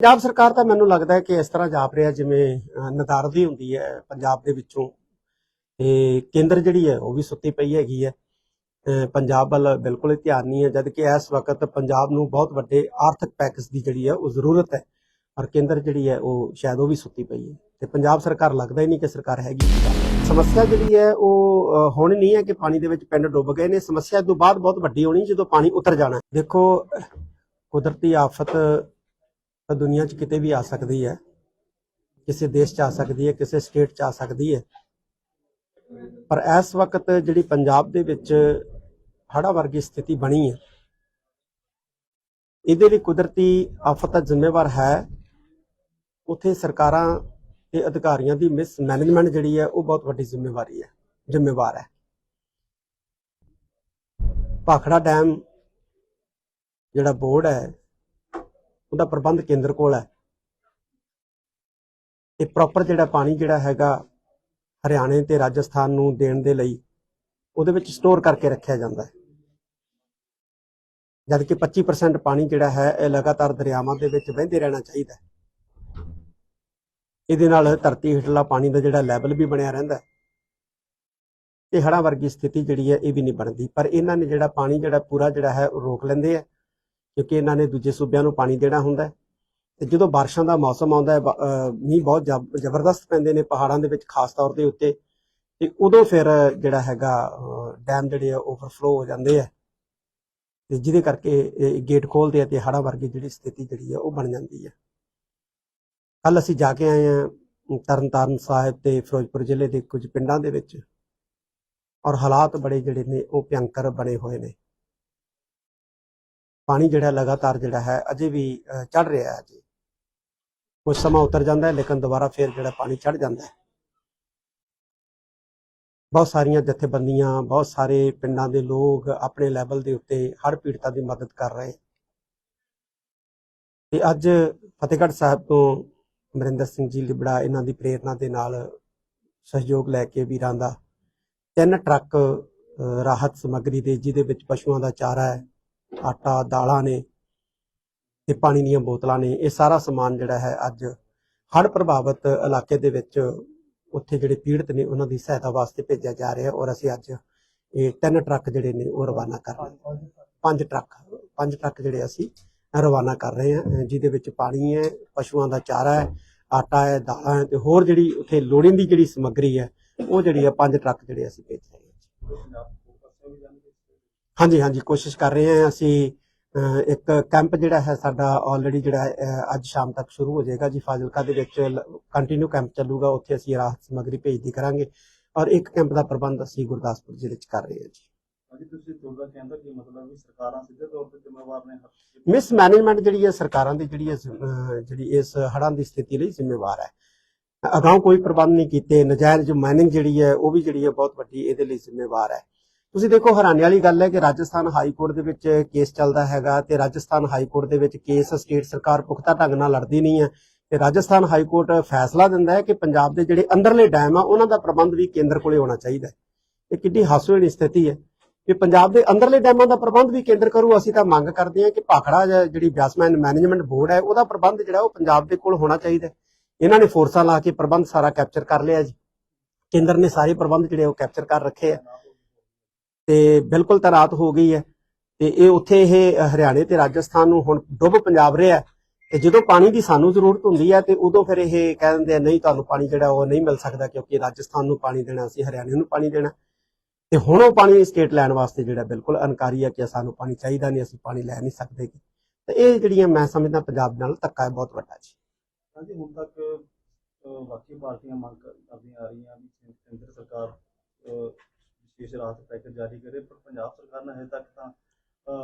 ਪੰਜਾਬ ਸਰਕਾਰ ਤਾਂ ਮੈਨੂੰ ਲੱਗਦਾ ਹੈ ਕਿ ਇਸ ਤਰ੍ਹਾਂ ਜਾਪ ਰਿਹਾ ਜਿਵੇਂ ਨਦਾਰਦੀ ਹੁੰਦੀ ਹੈ ਪੰਜਾਬ ਦੇ ਵਿੱਚੋਂ। ਤੇ ਕੇਂਦਰ ਜਿਹੜੀ ਹੈ ਉਹ ਵੀ ਸੁੱਤੀ ਪਈ ਹੈਗੀ ਹੈ। ਪੰਜਾਬ ਵੱਲ ਬਿਲਕੁਲ ਧਿਆਨ ਨਹੀਂ ਹੈ ਜਦ ਕਿ ਇਸ ਵਕਤ ਪੰਜਾਬ ਨੂੰ ਬਹੁਤ ਵੱਡੇ ਆਰਥਿਕ ਪੈਕੇਜ ਦੀ ਜਿਹੜੀ ਹੈ ਉਹ ਜ਼ਰੂਰਤ ਹੈ। ਔਰ ਕੇਂਦਰ ਜਿਹੜੀ ਹੈ ਉਹ ਸ਼ਾਇਦ ਉਹ ਵੀ ਸੁੱਤੀ ਪਈ ਹੈ। ਤੇ ਪੰਜਾਬ ਸਰਕਾਰ ਲੱਗਦਾ ਹੀ ਨਹੀਂ ਕਿ ਸਰਕਾਰ ਹੈਗੀ। ਸਮੱਸਿਆ ਜਿਹੜੀ ਹੈ ਉਹ ਅਹ, ਹੁਣ ਨਹੀਂ ਹੈ ਕਿ ਪਾਣੀ ਦੇ ਵਿੱਚ ਪਿੰਡ ਡੁੱਬ ਗਏ ਨੇ। ਸਮੱਸਿਆ ਤੋਂ ਬਾਅਦ ਬਹੁਤ ਵੱਡੀ ਹੋਣੀ ਜਦੋਂ ਪਾਣੀ ਉਤਰ ਜਾਣਾ ਦੇਖੋ ਕੁਦਰਤੀ ਆਫਤ ਤਾਂ ਦੁਨੀਆ 'ਚ ਕਿਤੇ ਵੀ ਆ ਸਕਦੀ ਹੈ। ਕਿਸੇ ਦੇਸ਼ 'ਚ ਆ ਸਕਦੀ ਹੈ, ਕਿਸੇ ਸਟੇਟ 'ਚ ਆ ਸਕਦੀ ਹੈ। ਪਰ ਇਸ ਵਕਤ ਜਿਹੜੀ ਪੰਜਾਬ ਦੇ ਵਿੱਚ ਹੜ੍ਹਾਂ ਵਰਗੀ ਸਥਿਤੀ ਬਣੀ ਹੈ, ਇਹਦੇ ਲਈ ਕੁਦਰਤੀ ਆਫਤ ਦਾ ਜ਼ਿੰਮੇਵਾਰ ਹੈ। ਉਥੇ ਸਰਕਾਰਾਂ ਤੇ ਅਧਿਕਾਰੀਆਂ ਦੀ ਮਿਸ ਮੈਨੇਜਮੈਂਟ ਜਿਹੜੀ ਹੈ, ਉਹ ਬਹੁਤ ਵੱਡੀ ਜ਼ਿੰਮੇਵਾਰੀ ਹੈ, ਜ਼ਿੰਮੇਵਾਰ ਹੈ। ਭਾਖੜਾ ਡੈਮ ਜਿਹੜਾ ਬੋਰਡ ਹੈ ਉਹਦਾ ਪ੍ਰਬੰਧ ਕੇਂਦਰ ਕੋਲ ਹੈ। ਇਹ ਪ੍ਰੋਪਰ ਜਿਹੜਾ ਪਾਣੀ ਜਿਹੜਾ ਹੈਗਾ ਹਰਿਆਣੇ ਤੇ ਰਾਜਸਥਾਨ ਨੂੰ ਦੇਣ ਦੇ ਲਈ ਉਹਦੇ ਵਿੱਚ ਸਟੋਰ ਕਰਕੇ ਰੱਖਿਆ ਜਾਂਦਾ ਹੈ। ਜਦ ਕਿ 25% ਪਾਣੀ ਜਿਹੜਾ ਹੈ ਇਹ ਲਗਾਤਾਰ ਦਰਿਆਵਾਂ ਦੇ ਵਿੱਚ ਵਹਿੰਦੇ ਰਹਿਣਾ ਚਾਹੀਦਾ ਹੈ। ਇਹਦੇ ਨਾਲ ਧਰਤੀ ਹੇਠਲਾ ਪਾਣੀ ਦਾ ਜਿਹੜਾ ਲੈਵਲ ਵੀ ਬਣਿਆ ਰਹਿੰਦਾ ਹੈ। ਤੇ ਹੜ੍ਹਾਂ ਵਰਗੀ ਸਥਿਤੀ ਜਿਹੜੀ ਹੈ ਇਹ ਵੀ ਨਹੀਂ ਬਣਦੀ। ਪਰ ਇਹਨਾਂ ਨੇ ਜਿਹੜਾ ਪਾਣੀ ਜਿਹੜਾ ਪੂਰਾ ਜਿਹੜਾ ਹੈ ਉਹ ਰੋਕ ਲੈਂਦੇ ਆ ਕਿਉਂਕਿ ਇਹਨਾਂ ਨੇ ਦੂਜੇ ਸੂਬਿਆਂ ਨੂੰ ਪਾਣੀ ਦੇਣਾ ਹੁੰਦਾ ਹੈ। ਤੇ ਜਦੋਂ ਬਾਰਿਸ਼ਾਂ ਦਾ ਮੌਸਮ ਆਉਂਦਾ ਹੈ ਮੀਂਹ ਬਹੁਤ ਜ਼ਬ- ਜ਼ਬਰਦਸਤ ਪੈਂਦੇ ਨੇ ਪਹਾੜਾਂ ਦੇ ਵਿੱਚ ਖਾਸ ਤੌਰ ਦੇ ਉੱਤੇ, ਤੇ ਉਦੋਂ ਫਿਰ ਜਿਹੜਾ ਹੈਗਾ ਡੈਮ ਜਿਹੜੇ ਆ ਓਵਰਫਲੋ ਹੋ ਜਾਂਦੇ ਆ। ਤੇ ਜਿਹਦੇ ਕਰਕੇ ਇਹ ਗੇਟ ਖੋਲਦੇ ਆ ਤੇ ਹੜ੍ਹਾਂ ਵਰਗੀ ਜਿਹੜੀ ਸਥਿਤੀ ਜਿਹੜੀ ਆ, ਉਹ ਬਣ ਜਾਂਦੀ ਹੈ ਕੱਲ ਅਸੀਂ ਜਾ ਕੇ ਆਏ ਆ ਤਰਨਤਾਰਨ ਸਾਹਿਬ ਤੇ ਫਿਰੋਜ਼ਪੁਰ ਜ਼ਿਲ੍ਹੇ ਦੇ ਕੁਝ ਪਿੰਡਾਂ ਦੇ ਵਿੱਚ, ਔਰ ਹਾਲਾਤ ਬੜੇ ਜਿਹੜੇ ਨੇ, ਉਹ ਭਿਅੰਕਰ ਬਣੇ ਹੋਏ ਨੇ। ਪਾਣੀ ਜਿਹੜਾ ਲਗਾਤਾਰ ਜਿਹੜਾ ਹੈ ਅਜੇ ਵੀ ਚੜ ਰਿਹਾ ਹੈ ਜੀ। ਕੁਝ ਸਮਾਂ ਉਤਰ ਜਾਂਦਾ ਹੈ, ਲੇਕਿਨ ਦੁਬਾਰਾ ਫਿਰ ਜਿਹੜਾ ਪਾਣੀ ਚੜ ਜਾਂਦਾ ਹੈ। ਬਹੁਤ ਸਾਰੀਆਂ ਜਥੇਬੰਦੀਆਂ, ਬਹੁਤ ਸਾਰੇ ਪਿੰਡਾਂ ਦੇ ਲੋਕ ਆਪਣੇ ਲੈਵਲ ਦੇ ਉੱਤੇ ਹਰ ਪੀੜਤਾਂ ਦੀ ਮਦਦ ਕਰ ਰਹੇ। ਤੇ ਅੱਜ ਫਤਿਹਗੜ੍ਹ ਸਾਹਿਬ ਤੋਂ ਅਮਰਿੰਦਰ ਸਿੰਘ ਜੀ ਲਿਬੜਾ ਇਹਨਾਂ ਦੀ ਪ੍ਰੇਰਣਾ ਦੇ ਨਾਲ ਸਹਿਯੋਗ ਲੈ ਕੇ ਵੀਰਾਂ ਦਾ ਤਿੰਨ ਟਰੱਕ ਰਾਹਤ ਸਮੱਗਰੀ ਦੇ, ਜਿਹਦੇ ਵਿੱਚ ਪਸ਼ੂਆਂ ਦਾ ਚਾਰਾ ਹੈ ਆਟਾ, ਦਾਲਾਂ ਨੇ ਤੇ ਪਾਣੀ ਦੀਆਂ ਬੋਤਲਾਂ ਨੇ, ਇਹ ਸਾਰਾ ਸਮਾਨ ਜਿਹੜਾ ਹੈ ਅੱਜ ਹੜ੍ਹ ਪ੍ਰਭਾਵਿਤ ਇਲਾਕੇ ਦੇ ਵਿੱਚ ਉੱਥੇ ਜਿਹੜੇ ਪੀੜਤ ਨੇ ਉਹਨਾਂ ਦੀ ਸਹਾਇਤਾ ਵਾਸਤੇ ਭੇਜਿਆ ਜਾ ਰਿਹਾ ਔਰ ਅਸੀਂ ਅੱਜ ਇਹ ਤਿੰਨ ਟਰੱਕ ਜਿਹੜੇ ਨੇ ਉਹ ਰਵਾਨਾ ਕਰ ਰਹੇ ਪੰਜ ਟਰੱਕ ਪੰਜ ਟਰੱਕ ਜਿਹੜੇ ਅਸੀਂ ਰਵਾਨਾ ਕਰ ਰਹੇ ਹਾਂ ਜਿਹਦੇ ਵਿੱਚ ਪਾਣੀ ਹੈ, ਪਸ਼ੂਆਂ ਦਾ ਚਾਰਾ ਹੈ, ਆਟਾ ਹੈ, ਦਾਲਾਂ ਹੈ ਤੇ ਹੋਰ ਜਿਹੜੀ ਉੱਥੇ ਲੋੜੀਂਦੀ ਜਿਹੜੀ ਸਮੱਗਰੀ ਹੈ, ਉਹ ਜਿਹੜੀ ਹੈ ਪੰਜ ਟਰੱਕ ਜਿਹੜੇ ਅਸੀਂ ਭੇਜ ਰਹੇ ਹਾਂ। ਹਾਂਜੀ ਹਾਂਜੀ ਕੋਸ਼ਿਸ਼ ਕਰ ਰਹੇ ਹਾਂ ਅਸੀਂ ਇੱਕ ਕੈਂਪ ਜਿਹੜਾ ਹੈ ਸਾਡਾ ਆਲਰੇਡੀ ਜਿਹੜਾ ਅੱਜ ਸ਼ਾਮ ਤੱਕ ਸ਼ੁਰੂ ਹੋ ਜਾਏਗਾ ਜੀ ਫਾਜ਼ਿਲਕਾ ਦੇ ਵਿੱਚ ਕੰਟੀਨਿਊ ਕੈਂਪ ਚੱਲੂਗਾ ਉੱਥੇ ਅਸੀਂ ਰਾਹਤ ਸਮੱਗਰੀ ਭੇਜਦੀ ਕਰਾਂਗੇ ਔਰ ਇੱਕ ਕੈਂਪ ਦਾ ਪ੍ਰਬੰਧ ਅਸੀਂ ਗੁਰਦਾਸਪੁਰ ਜ਼ਿਲ੍ਹੇ 'ਚ ਕਰ ਰਹੇ ਹਾਂ ਜੀ। ਹਾਂਜੀ ਤੁਸੀਂ ਤੁਹਾਡਾ ਕਹਿੰਦਾ ਕਿ ਮਤਲਬ ਵੀ ਸਰਕਾਰਾਂ ਸਿੱਧੇ ਤੌਰ ਤੇ ਜ਼ਿੰਮੇਵਾਰ ਨੇ ਮਿਸ ਮੈਨੇਜਮੈਂਟ ਜਿਹੜੀ ਹੈ ਸਰਕਾਰਾਂ ਦੀ ਜਿਹੜੀ ਹੈ ਜਿਹੜੀ ਇਸ ਹੜ੍ਹਾਂ ਦੀ ਸਥਿਤੀ ਲਈ ਜ਼ਿੰਮੇਵਾਰ ਹੈ। ਅਗਾਊਂ ਕੋਈ ਪ੍ਰਬੰਧ ਨਹੀਂ ਕੀਤੇ ਨਜਾਇਜ਼ ਜੋ ਮਾਈਨਿੰਗ ਜਿਹੜੀ ਹੈ ਉਹ ਵੀ ਜਿਹੜੀ ਹੈ ਬਹੁਤ ਵੱਡੀ ਇਹਦੇ ਲਈ ਜ਼ਿੰਮੇਵਾਰ ਹੈ। ਤੁਸੀਂ ਦੇਖੋ, ਹੈਰਾਨੀ ਵਾਲੀ ਗੱਲ ਹੈ ਕਿ ਰਾਜਸਥਾਨ ਹਾਈ ਕੋਰਟ ਦੇ ਵਿੱਚ ਕੇਸ ਚੱਲਦਾ ਹੈਗਾ ਤੇ ਰਾਜਸਥਾਨ ਹਾਈ ਕੋਰਟ ਦੇ ਵਿੱਚ ਕੇਸ ਸਟੇਟ ਸਰਕਾਰ ਪੁਖਤਾ ਢੰਗ ਨਾਲ ਲੜਦੀ ਨਹੀਂ ਹੈ। ਤੇ ਰਾਜਸਥਾਨ ਹਾਈ ਕੋਰਟ ਫੈਸਲਾ ਦਿੰਦਾ ਹੈ ਕਿ ਪੰਜਾਬ ਦੇ ਜਿਹੜੇ ਅੰਦਰਲੇ ਡੈਮ ਆ, ਉਹਨਾਂ ਦਾ ਪ੍ਰਬੰਧ ਵੀ ਕੇਂਦਰ ਕੋਲੇ ਹੋਣਾ ਚਾਹੀਦਾ ਹੈ। ਇਹ ਕਿੰਨੀ ਹਾਸੋਹੀਣੀ ਸਥਿਤੀ ਹੈ ਕਿ ਪੰਜਾਬ ਦੇ ਅੰਦਰਲੇ ਡੈਮਾਂ ਦਾ ਪ੍ਰਬੰਧ ਵੀ ਕੇਂਦਰ ਕਰੂ। ਅਸੀਂ ਤਾਂ ਮੰਗ ਕਰਦੇ ਹਾਂ ਕਿ ਭਾਖੜਾ ਜਿਹੜੀ ਬਿਆਸਮੈਨ ਮੈਨੇਜਮੈਂਟ ਬੋਰਡ ਹੈ, ਉਹਦਾ ਪ੍ਰਬੰਧ ਜਿਹੜਾ, ਉਹ ਪੰਜਾਬ ਦੇ ਕੋਲ ਹੋਣਾ ਚਾਹੀਦਾ ਇਹਨਾਂ ਨੇ ਫੋਰਸਾਂ ਲਾ ਕੇ ਪ੍ਰਬੰਧ ਸਾਰਾ ਕੈਪਚਰ ਕਰ ਲਿਆ ਜੀ। ਕੇਂਦਰ ਨੇ ਸਾਰੇ ਪ੍ਰਬੰਧ ਜਿਹੜੇ, ਉਹ ਕੈਪਚਰ ਕਰ ਰੱਖੇ ਆ। ਤੇ ਬਿਲਕੁਲ ਤਰਾਤ ਹੋ ਗਈ ਹੈ। ਤੇ ਇਹ ਉੱਥੇ ਇਹ ਹਰਿਆਣੇ ਤੇ ਰਾਜਸਥਾਨ ਨੂੰ ਹੁਣ ਡੁੱਬ ਪੰਜਾਬ ਰਿਹਾ ਤੇ ਜਦੋਂ ਪਾਣੀ ਦੀ ਸਾਨੂੰ ਜ਼ਰੂਰਤ ਹੁੰਦੀ ਹੈ ਤੇ ਉਦੋਂ ਫਿਰ ਇਹ ਕਹਿ ਦਿੰਦੇ ਆ, ਨਹੀਂ, ਤੁਹਾਨੂੰ ਪਾਣੀ ਜਿਹੜਾ ਉਹ ਨਹੀਂ ਮਿਲ ਸਕਦਾ ਕਿਉਂਕਿ ਰਾਜਸਥਾਨ ਨੂੰ ਪਾਣੀ ਦੇਣਾ, ਅਸੀਂ ਹਰਿਆਣੇ ਨੂੰ ਪਾਣੀ ਦੇਣਾ। ਤੇ ਹੁਣ ਉਹ ਪਾਣੀ ਸਟੇਟ ਲੈਣ ਵਾਸਤੇ ਜਿਹੜਾ ਬਿਲਕੁਲ ਅਨਕਾਰੀ ਹੈ ਕਿ ਸਾਨੂੰ ਪਾਣੀ ਚਾਹੀਦਾ ਨਹੀਂ, ਅਸੀਂ ਪਾਣੀ ਲੈ ਨਹੀਂ ਸਕਦੇ ਤੇ ਇਹ ਜਿਹੜੀਆਂ ਮੈਂ ਸਮਝਦਾ ਪੰਜਾਬ ਨਾਲ ਧੱਕਾ ਬਹੁਤ ਵੱਡਾ ਜੀ। ਹਾਂਜੀ, ਹੁਣ ਤੱਕ ਬਾਕੀ ਪਾਰਟੀਆਂ ਮੰਗ ਕਰਦੀਆਂ ਆ ਰਹੀਆਂ ਵੀ ਕੇਂਦਰ ਸਰਕਾਰ ਵਿਸ਼ੇਸ਼ ਰਾਹਤ ਪੈਕੇਜ ਜਾਰੀ ਕਰੇ, ਪਰ ਪੰਜਾਬ ਸਰਕਾਰ ਨੇ ਹਜੇ ਤੱਕ ਤਾਂ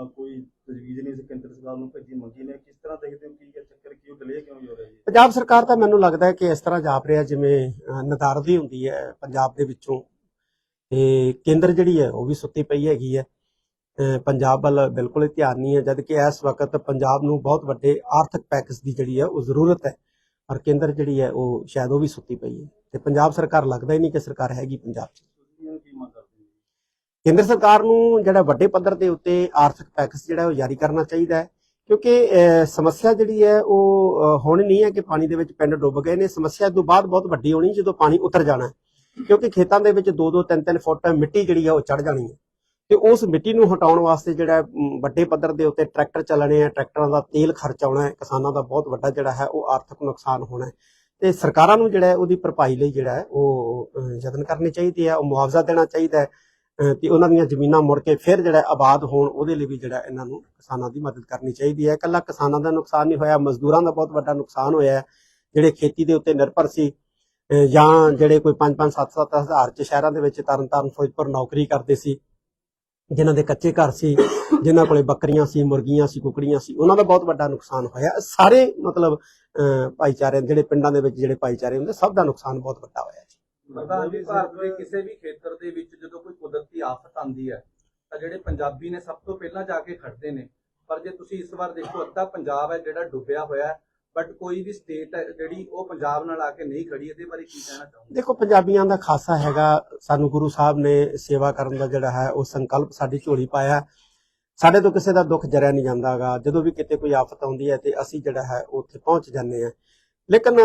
ਕੋਈ ਤਜਵੀਜ਼ ਨਹੀਂ ਕੇਂਦਰ ਸਰਕਾਰ ਨੂੰ ਭੇਜੀ, ਮੰਗੀ ਨੇ ਕਿਸ ਤਰ੍ਹਾਂ ਦੇਖਦੇ ਹੋ, ਕੀ ਚੱਕਰ ਕਿਉਂ ਡਿਲੇ ਕਿਉਂ ਹੋ ਰਿਹਾ ਜੀ? ਪੰਜਾਬ ਸਰਕਾਰ ਤਾਂ ਮੈਨੂੰ ਲੱਗਦਾ ਹੈ ਕਿ ਇਸ ਤਰ੍ਹਾਂ ਜਾਪ ਰਿਹਾ ਜਿਵੇਂ ਨਦਾਰਦੀ ਹੁੰਦੀ ਹੈ ਪੰਜਾਬ ਦੇ ਵਿੱਚੋਂ। ਤੇ ਕੇਂਦਰ ਜਿਹੜੀ ਹੈ, ਉਹ ਵੀ ਸੁੱਤੀ ਪਈ ਹੈਗੀ ਹੈ। ਪੰਜਾਬ ਵੱਲ ਬਿਲਕੁਲ ਧਿਆਨ ਨਹੀਂ ਹੈ ਜਦ ਕਿ ਇਸ ਵਕਤ ਪੰਜਾਬ ਨੂੰ ਬਹੁਤ ਵੱਡੇ ਆਰਥਿਕ ਪੈਕੇਜ ਦੀ ਜਿਹੜੀ ਹੈ, ਉਹ ਜ਼ਰੂਰਤ ਹੈ। ਪਰ ਕੇਂਦਰ ਜਿਹੜੀ ਹੈ, ਉਹ ਸ਼ਾਇਦ ਉਹ ਵੀ ਸੁੱਤੀ ਪਈ ਹੈ। ਤੇ ਪੰਜਾਬ ਸਰਕਾਰ ਲੱਗਦਾ ਹੀ ਨਹੀਂ ਕਿ ਸਰਕਾਰ ਹੈਗੀ ਪੰਜਾਬ 'ਚ ਤੁਸੀਂ ਇਹਨੂੰ ਕੀ ਮੰਗ ਕਰਦੇ ਹੋ ਕੇਂਦਰ ਸਰਕਾਰ ਨੂੰ ਜਿਹੜਾ ਵੱਡੇ ਪੱਧਰ ਦੇ ਉੱਤੇ ਆਰਥਿਕ ਪੈਕੇਜ ਜਿਹੜਾ ਉਹ ਜਾਰੀ ਕਰਨਾ ਚਾਹੀਦਾ ਹੈ ਕਿਉਂਕਿ ਸਮੱਸਿਆ ਜਿਹੜੀ ਹੈ ਉਹ ਅਹ, ਹੁਣ ਨਹੀਂ ਹੈ ਕਿ ਪਾਣੀ ਦੇ ਵਿੱਚ ਪਿੰਡ ਡੁੱਬ ਗਏ ਨੇ। ਸਮੱਸਿਆ ਤੋਂ ਬਾਅਦ ਬਹੁਤ ਵੱਡੀ ਹੋਣੀ ਜਦੋਂ ਪਾਣੀ ਉਤਰ ਜਾਣਾ ਕਿਉਂਕਿ ਖੇਤਾਂ ਦੇ ਵਿੱਚ 2-2 3-3 ਫੁੱਟ ਮਿੱਟੀ ਜਿਹੜੀ ਹੈ ਉਹ ਚੜ ਜਾਣੀ ਹੈ। ਤੇ ਉਸ ਮਿੱਟੀ ਨੂੰ ਹਟਾਉਣ ਵਾਸਤੇ ਜਿਹੜਾ ਵੱਡੇ ਪੱਧਰ ਦੇ ਉੱਤੇ ਟਰੈਕਟਰ ਚੱਲਣੇ ਆ ਟਰੈਕਟਰਾਂ ਦਾ ਤੇਲ ਖਰਚ ਆਉਣਾ ਹੈ ਕਿਸਾਨਾਂ ਦਾ ਬਹੁਤ ਵੱਡਾ ਜਿਹੜਾ ਹੈ ਉਹ ਆਰਥਿਕ ਨੁਕਸਾਨ ਹੋਣਾ ਹੈ। ਤੇ ਸਰਕਾਰਾਂ ਨੂੰ ਜਿਹੜਾ ਉਹਦੀ ਭਰਪਾਈ ਲਈ ਜਿਹੜਾ ਉਹ ਯਤਨ ਕਰਨੇ ਚਾਹੀਦੇ ਆ ਉਹ ਮੁਆਵਜ਼ਾ ਦੇਣਾ ਚਾਹੀਦਾ ਹੈ। ਤੇ ਉਹਨਾਂ ਦੀਆਂ ਜ਼ਮੀਨਾਂ ਮੁੜ ਕੇ ਫਿਰ ਜਿਹੜਾ ਆਬਾਦ ਹੋਣ ਉਹਦੇ ਲਈ ਵੀ ਜਿਹੜਾ ਇਹਨਾਂ ਨੂੰ ਕਿਸਾਨਾਂ ਦੀ ਮਦਦ ਕਰਨੀ ਚਾਹੀਦੀ ਹੈ। ਇਕੱਲਾ ਕਿਸਾਨਾਂ ਦਾ ਨੁਕਸਾਨ ਨਹੀਂ ਹੋਇਆ ਮਜ਼ਦੂਰਾਂ ਦਾ ਬਹੁਤ ਵੱਡਾ ਨੁਕਸਾਨ ਹੋਇਆ ਜਿਹੜੇ ਖੇਤੀ ਦੇ ਉੱਤੇ ਨਿਰਭਰ ਸੀ ਜਾਂ ਜਿਹੜੇ ਕੋਈ 5-5 7-7 ਹਜ਼ਾਰ ਚ ਸ਼ਹਿਰਾਂ ਦੇ ਵਿੱਚ ਤਰਨਤਾਰਨ ਫਿਰੋਜ਼ਪੁਰ ਨੌਕਰੀ ਕਰਦੇ ਸੀ ਜਿਨ੍ਹਾਂ ਦੇ ਕੱਚੇ ਘਰ ਸੀ ਜਿਨ੍ਹਾਂ ਕੋਲੇ ਬੱਕਰੀਆਂ ਸੀ ਮੁਰਗੀਆਂ ਸੀ ਕੁਕੜੀਆਂ ਸੀ ਉਹਨਾਂ ਦਾ ਬਹੁਤ ਵੱਡਾ ਨੁਕਸਾਨ ਹੋਇਆ ਸਾਰੇ ਮਤਲਬ ਅਹ, ਭਾਈਚਾਰੇ ਜਿਹੜੇ ਪਿੰਡਾਂ ਦੇ ਵਿੱਚ ਜਿਹੜੇ ਭਾਈਚਾਰੇ ਹੁੰਦੇ ਸਭ ਦਾ ਨੁਕਸਾਨ ਬਹੁਤ ਵੱਡਾ ਹੋਇਆ ਜੀ। ਪ੍ਰਧਾਨ ਜੀ ਭਾਰਤ ਦੇ ਕਿਸੇ ਵੀ ਖੇਤਰ ਦੇ ਵਿੱਚ ਜਦੋਂ ਕੋਈ ਕੁਦਰਤੀ ਆਫਤ ਆਉਂਦੀ ਹੈ ਤਾਂ ਜਿਹੜੇ ਪੰਜਾਬੀ ਨੇ ਸਭ ਤੋਂ ਪਹਿਲਾਂ ਜਾ ਕੇ ਖੜਦੇ ਨੇ। ਪਰ ਜੇ ਤੁਸੀਂ ਇਸ ਵਾਰ ਦੇਖੋ ਅੱਧਾ ਪੰਜਾਬ ਹੈ ਜਿਹੜਾ ਡੁੱਬਿਆ ਹੋਇਆ ਹੈ ਬਟ ਕੋਈ ਵੀ ਸਟੇਟ ਹੈ ਜਿਹੜੀ ਉਹ ਪੰਜਾਬ ਨਾਲ ਆ ਕੇ ਨਹੀਂ ਖੜੀ ਇਹਦੇ ਬਾਰੇ ਕੀ ਕਹਿਣਾ ਚਾਹੋਗੇ? ਦੇਖੋ ਪੰਜਾਬੀਆਂ ਦਾ ਖਾਸਾ ਹੈਗਾ ਸਾਨੂੰ ਗੁਰੂ ਸਾਹਿਬ ਨੇ ਸੇਵਾ ਕਰਨ ਦਾ ਜਿਹੜਾ ਹੈ ਉਹ ਸੰਕਲਪ ਸਾਡੀ ਝੋਲੀ ਪਾਇਆ। ਸਾਡੇ ਤੋਂ ਕਿਸੇ ਦਾ ਦੁੱਖ ਜਰਿਆ ਨਹੀਂ ਜਾਂਦਾਗਾ ਜਦੋਂ ਵੀ ਕਿਤੇ ਕੋਈ ਆਫਤ ਆਉਂਦੀ ਹੈ ਤੇ ਅਸੀਂ ਜਿਹੜਾ ਹੈ ਉੱਥੇ ਪਹੁੰਚ ਜਾਂਦੇ ਹਾਂ। ਲੇਕਿਨ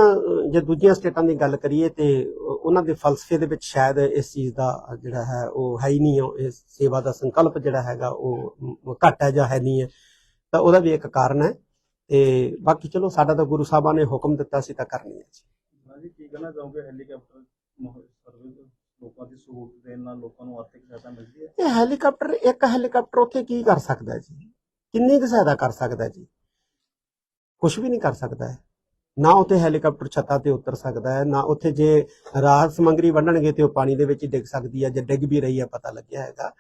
ਜੇ ਦੂਜੀਆਂ ਸਟੇਟਾਂ ਦੀ ਗੱਲ ਕਰੀਏ ਤੇ ਉਹ- ਉਹਨਾਂ ਦੇ ਫਲਸਫੇ ਦੇ ਵਿੱਚ ਸ਼ਾਇਦ ਇਸ ਚੀਜ਼ ਦਾ ਜਿਹੜਾ ਹੈ ਉਹ ਹੈ ਹੀ ਨਹੀਂ ਇਸ ਸੇਵਾ ਦਾ ਸੰਕਲਪ ਜਿਹੜਾ ਹੈਗਾ ਉਹ ਘੱਟ ਹੈ ਜਾਂ ਹੈ ਨਹੀਂ ਹੈ ਤਾਂ ਉਹਦਾ ਵੀ ਇੱਕ ਕਾਰਨ ਹੈ। ਤੇ ਬਾਕੀ ਚਲੋ ਸਾਡਾ ਤਾਂ ਗੁਰੂ ਸਾਹਿਬਾਂ ਨੇ ਹੁਕਮ ਦਿੱਤਾ ਸੀ ਤਾਂ ਕਰਨੀ ਹੈ ਜੀ। ਕੀ ਕਹਿਣਾ ਚਾਹੋਗੇ? ਹੈਲੀਕਾਪਟਰ ਸਰਵਿਸ ਲੋਕਾਂ ਦੀ ਸਹੂਲਤ ਦੇਣ ਨਾਲ ਲੋਕਾਂ ਨੂੰ ਆਰਥਿਕ ਸਹਾਇਤਾ ਮਿਲਦੀ ਹੈ? ਇਹ ਹੈਲੀਕਾਪਟਰ ਇੱਕ ਹੈਲੀਕਾਪਟਰ ਉੱਥੇ ਕੀ ਕਰ ਸਕਦਾ ਜੀ? ਕਿੰਨੀ ਕੁ ਸਹਾਇਤਾ ਕਰ ਸਕਦਾ ਜੀ? ਕੁਝ ਵੀ ਨਹੀਂ ਕਰ ਸਕਦਾ ਹੈ। ਨਾ ਉੱਥੇ ਹੈਲੀਕਾਪਟਰ ਛੱਤਾਂ ਤੇ ਉਤਰ ਸਕਦਾ ਹੈ, ਨਾ ਉੱਥੇ ਜੇ ਰਾਹਤ ਸਮੱਗਰੀ ਵੰਡਣਗੇ ਤੇ ਉਹ ਪਾਣੀ ਦੇ ਵਿੱਚ ਡਿੱਗ ਸਕਦੀ ਹੈ, ਜੇ ਡਿੱਗ ਵੀ ਰਹੀ ਹੈ ਪਤਾ ਲੱਗਿਆ ਹੈਗਾ।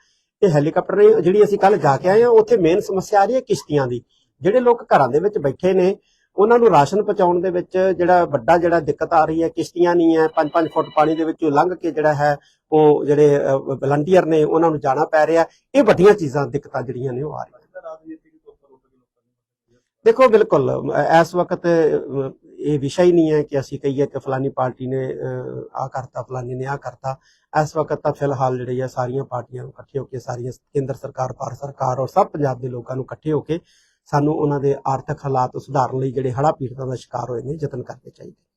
ਇਹ ਹੈਲੀਕਾਪਟਰ ਨੇ ਜਿਹੜੀ ਅਸੀਂ ਕੱਲ ਜਾ ਕੇ ਆਏ ਹਾਂ, ਉੱਥੇ ਮੇਨ ਸਮੱਸਿਆ ਆ ਰਹੀ ਹੈ ਕਿਸ਼ਤੀਆਂ ਦੀ। ਜਿਹੜੇ ਲੋਕ ਘਰਾਂ ਦੇ ਵਿੱਚ ਬੈਠੇ ਨੇ, ਉਹਨਾਂ ਨੂੰ ਰਾਸ਼ਨ ਪਹੁੰਚਾਉਣ ਦੇ ਵਿੱਚ ਜਿਹੜਾ ਵੱਡਾ ਜਿਹੜਾ ਦਿੱਕਤ ਆ ਰਹੀ ਹੈ, ਕਿਸ਼ਤੀਆਂ ਨਹੀਂ ਹੈ 5-5 ਫੁੱਟ ਪਾਣੀ ਦੇ ਵਿੱਚੋਂ ਲੰਘ ਕੇ ਜਿਹੜਾ ਹੈ, ਉਹ ਜਿਹੜੇ ਵਲੰਟੀਅਰ ਨੇ ਉਹਨਾਂ ਨੂੰ ਜਾਣਾ ਪੈ ਰਿਹਾ। ਇਹ ਵੱਡੀਆਂ ਚੀਜ਼ਾਂ, ਦਿੱਕਤਾਂ ਜਿਹੜੀਆਂ ਨੇ ਉਹ ਆ ਰਹੀਆਂ ਤਾਂ ਰਾਜਨੀਤੀ ਦੇ ਉੱਪਰ ਉੱਠ ਕੇ ਲੋਕਾਂ ਦੀ ਮਦਦ ਦੇਖੋ, ਬਿਲਕੁਲ, ਇਸ ਵਕਤ ਇਹ ਵਿਸ਼ਾ ਹੀ ਨਹੀਂ ਹੈ ਕਿ ਅਸੀਂ ਕਹੀਏ ਕਿ ਫਲਾਨੀ ਪਾਰਟੀ ਨੇ ਆ ਕਰਤਾ, ਫਲਾਨੀ ਨੇ ਆ ਕਰਤਾ। ਇਸ ਵਕਤ ਤਾਂ ਫਿਲਹਾਲ ਜਿਹੜੀ ਹੈ ਸਾਰੀਆਂ ਪਾਰਟੀਆਂ ਨੂੰ ਇਕੱਠੇ ਹੋ ਕੇ, ਸਾਰੀਆਂ ਕੇਂਦਰ ਸਰਕਾਰ, ਭਾਰਤ ਸਰਕਾਰ ਔਰ ਸਭ ਪੰਜਾਬ ਦੇ ਲੋਕਾਂ ਨੂੰ ਇਕੱਠੇ ਹੋ ਕੇ ਸਾਨੂੰ ਉਹਨਾਂ ਦੇ ਆਰਥਿਕ ਹਾਲਾਤ ਸੁਧਾਰਨ ਲਈ ਜਿਹੜੇ ਹੜ੍ਹਾਂ ਪੀੜਤਾਂ ਦਾ ਸ਼ਿਕਾਰ ਹੋਏ ਨੇ, ਯਤਨ ਕਰਨੇ ਚਾਹੀਦੇ।